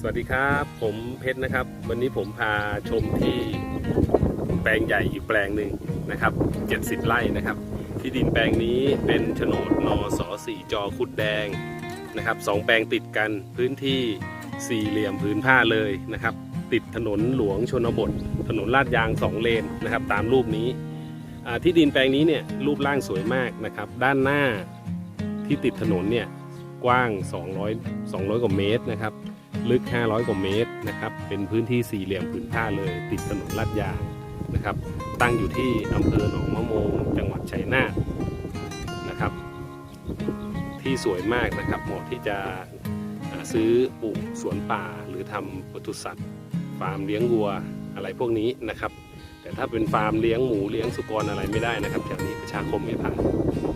สวัสดีครับ ผมเพชรนะครับ วันนี้ผมพาชมที่แปลงใหญ่อีกแปลงหนึ่งนะครับ 70 ไร่นะครับ ที่ดินแปลงนี้เป็นโฉนดนสสี่จอคุดแดงนะครับสองแปลงติดกันพื้นที่สี่เหลี่ยมพื้นผ้าเลยนะครับ ติดถนนหลวงชนบท ถนนลาดยางสองเลนนะครับ ตามรูปนี้ที่ดินแปลงนี้เนี่ยรูปร่างสวยมากนะครับ ด้านหน้าที่ติดถนนเนี่ยกว้าง 200 200 กว่าเมตรนะครับ ลึก 500 กว่าเมตรนะครับ เป็นพื้นที่สี่เหลี่ยมผืนผ้าเลย ติดถนนลาดยางนะครับ ตั้งอยู่ที่อำเภอหนองมะโมง จังหวัดชัยนาทนะครับ ที่สวยมากนะครับ เหมาะที่จะซื้อปลูกสวนป่าหรือทำปศุสัตว์ ฟาร์มเลี้ยงวัวอะไรพวกนี้นะครับ แต่ถ้าเป็นฟาร์มเลี้ยงหมูเลี้ยงสุกรอะไรไม่ได้นะครับแถวนี้ประชาคมไม่ผ่าน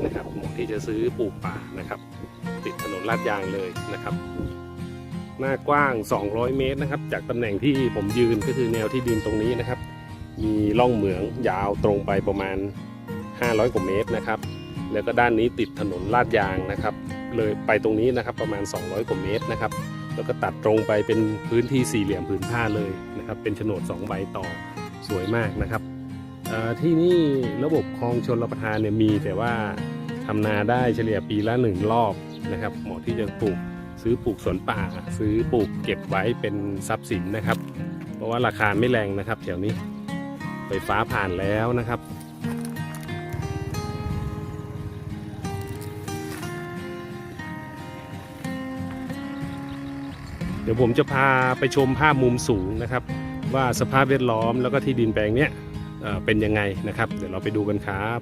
นะครับเหมาะที่จะซื้อปลูกป่านะครับ ติดถนนลาดยางเลยนะครับ หน้ากว้าง 200 เมตรนะครับ จากตำแหน่งที่ผมยืนก็คือแนวที่ดินตรงนี้นะครับ มีร่องเหมืองยาวตรงไปประมาณ 500 กว่าเมตรนะครับ แล้วก็ด้านนี้ติดถนนลาดยางนะครับ เลยไปตรงนี้นะครับประมาณ 200 กว่าเมตรนะครับ แล้วก็ตัดตรงไปเป็นพื้นที่สี่เหลี่ยมผืนผ้าเลยนะครับ เป็นโฉนด2ใบต่อสวยมากนะครับที่นี่ระบบคลองชนรับประทานเนี่ยมีแต่ว่าทำนาได้เฉลี่ยปีละหนึ่งรอบนะครับเหมาะที่จะปลูก ซื้อปลูกสวนป่า ซื้อปลูกเก็บไว้เป็นทรัพย์สินนะครับ เพราะว่าราคาไม่แรงนะครับแถวนี้ไฟฟ้าผ่านแล้วนะครับเดี๋ยวผมจะพาไปชมภาพมุมสูงนะครับ ว่าสภาพแวดล้อมแล้วก็ที่ดินแปลงเนี้ยเอ่อเป็นยังไงนะครับ เดี๋ยวเราไปดูกันครับ